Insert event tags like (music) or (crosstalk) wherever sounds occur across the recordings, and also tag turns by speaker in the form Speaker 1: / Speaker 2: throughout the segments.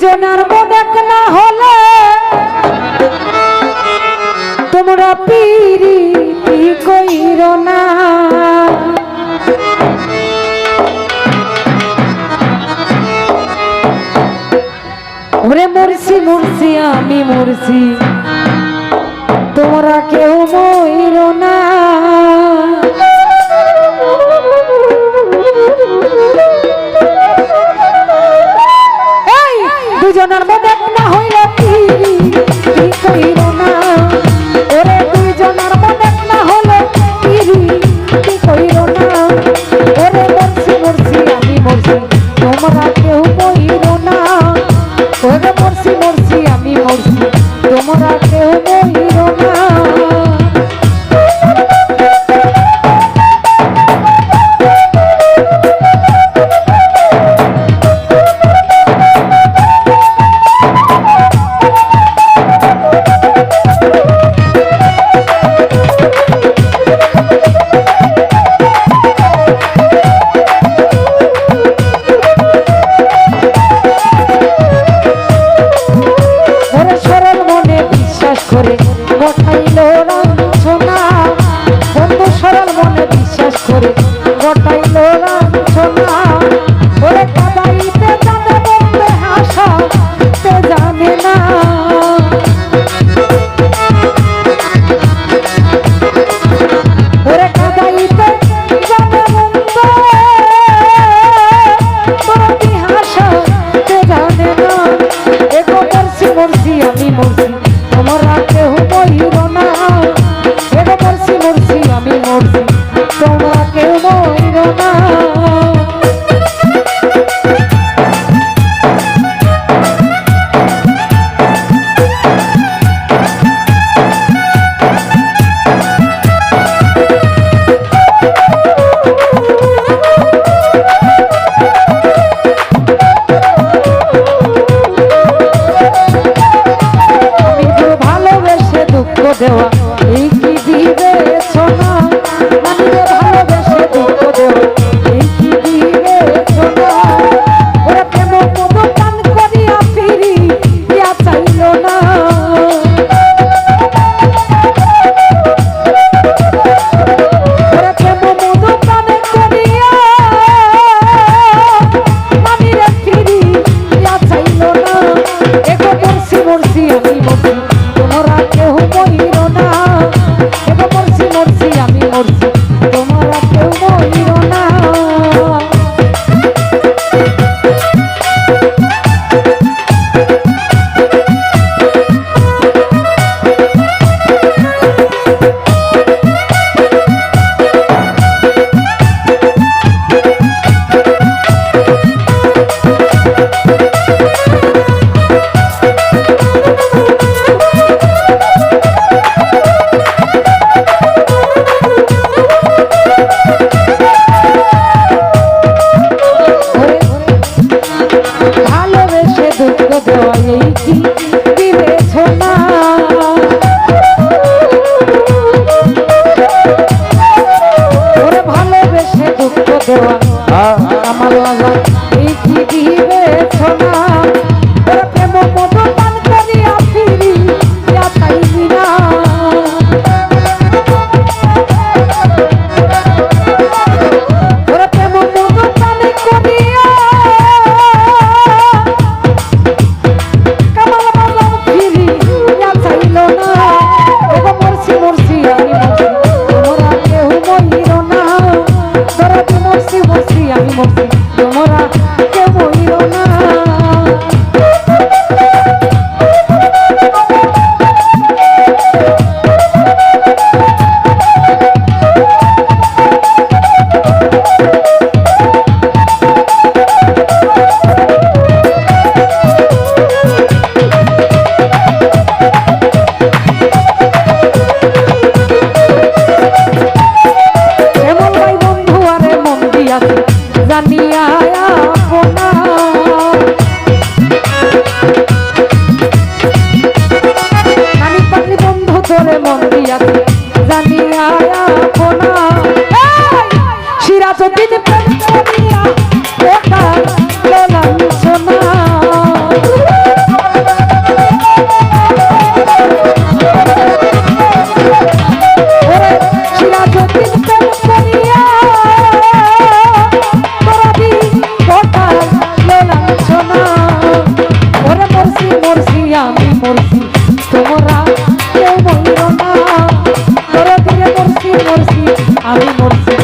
Speaker 1: দুজনার মোডাক না হলে তোমরা পিরি কইর না। ওরে মরছি মরছি আমি মরছি তোমরা কেউ মইর না। দুজনের মধ্যে হইলে কি? কি কইব করে গোটাই Thank (laughs) you. তোমরা মরছে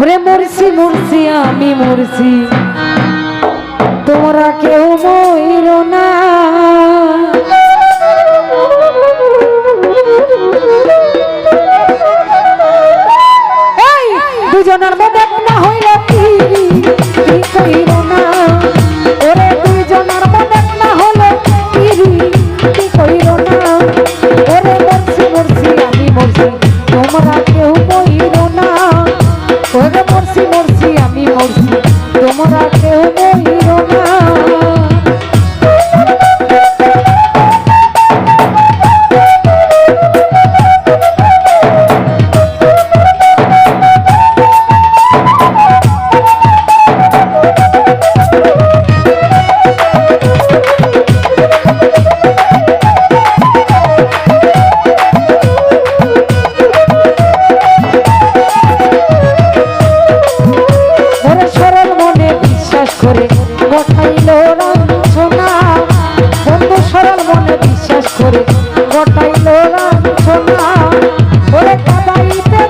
Speaker 1: ওরে মরছি মরছি আমি মরছি তোমরা না ওরে কাদাইতে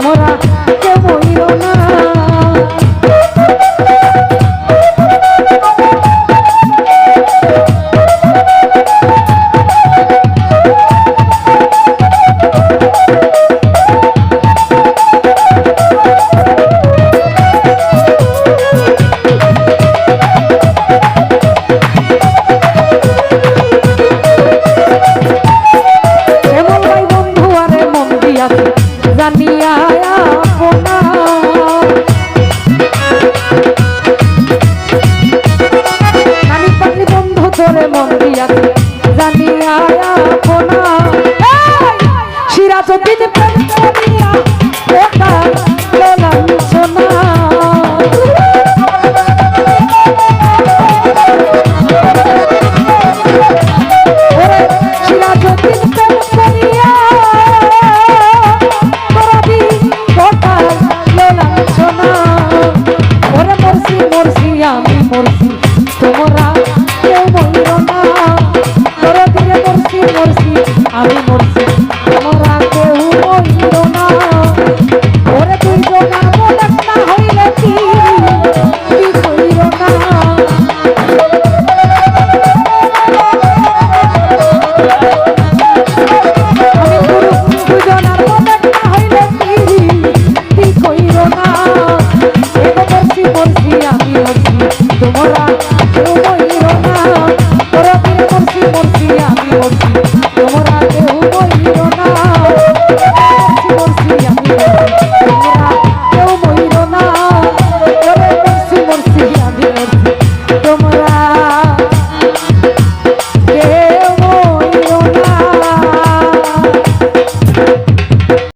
Speaker 1: তোমরা Thank you.